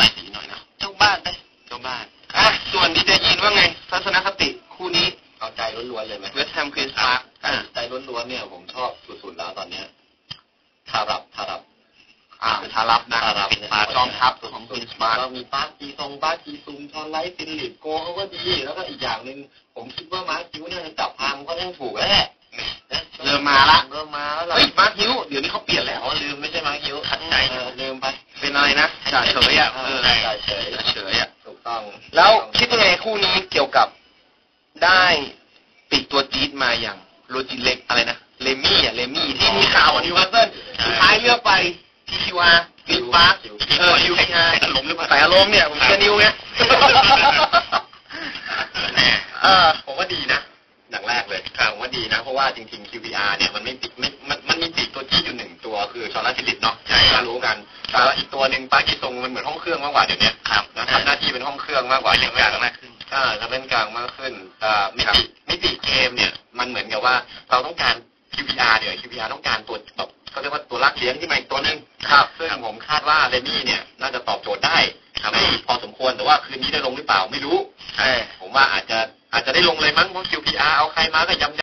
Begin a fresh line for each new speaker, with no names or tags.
่อยดีหน่อยนะ
เจ้าบ้านไปเจ้าบ้าน
อะส่วนดีเจยินว่าไง ทัศนคติคู่นี้
เอาใจล้วนๆเลยไหมเวสต์แฮมควีนส์าร์คใจล้วนๆเนี่ยผมชอบสุดๆแล้วตอนเนี้ยทารับทารับ
อ่าทารับนะทารับปาจอมทัพของคุณสมาร์ท
มีป้าจีซองป้าจีซุมทอนไลท์ฟินลิปโกเขาก็ดี แล้วก็อีกอย่างหนึ่งผมคิดว่ามาร์คิวเนี่ยจับพางก็ได้ถูกแน่เริ่มมาละเริ่มมาแล้วเฮ้ย
มาร์คิวเดี๋ยวนี้เขาเปลี่ยนแล้ว นอะไรนะจ่าเฉยอะเออ
จ่าเฉยจ่า
เฉยอะ
ถูกต้อง แล้วคิดยังไง
คู่นี้เกี่ยวกับได้ปีกตัวจี๊ดมาอย่างโรจิเล็กอะไรนะเลมี่อะเลมี่ที่มีข่าวนิวคาสเซิลสุดท้ายเลือกไปทีคิวากินฟ้า
เออยูที
อาร์อารมณ์หรือเปล่าใส่อารมณ์เนี่ยผมเชียร์นิวไงเออ
ผมว่าดีนะอย่างแรกเลยผมว่าดีนะ เพราะว่าจริงๆ QPR เนี่ยมันไม่ติดไม่มันมันมีติดตัวที่อยู่หนึ่งตัวคือชอลาฟิลิปเนาะใช่ก็รู้กัน แต่ว่าอีกตัวหนึ่งปาร์กิซงมันเหมือนห้องเครื่องมากกว่าเดี๋ยวนี้
ครับ
นะทำหน้าที่เป็นห้องเครื่องมากกว่าเล่นกลางมา
กขึ้น
อ่าทำเล่นกลางมากขึ้นอ่ามิติมิติเกมเนี่ย มันเหมือนกับว่าเราต้องการ QPR เนี่ย QPR ต้องการตัวแบบเขาเรียกว่าตัวลักเลี้ยงที่มาอีกตัวหนึ่งครับซึ่งผมคาดว่าเรมี่เนี่ย น่าจะตอบโจทย์ได้ในพอสมควรแต่ว่าคืนนี้ได้ลงหรือเปล่าไม่รู้
เอ
อ
ผมว่าอาจจะอาจจะได้ลงเลยมั้งเพราะ QPR เอาใครมาก็ยำ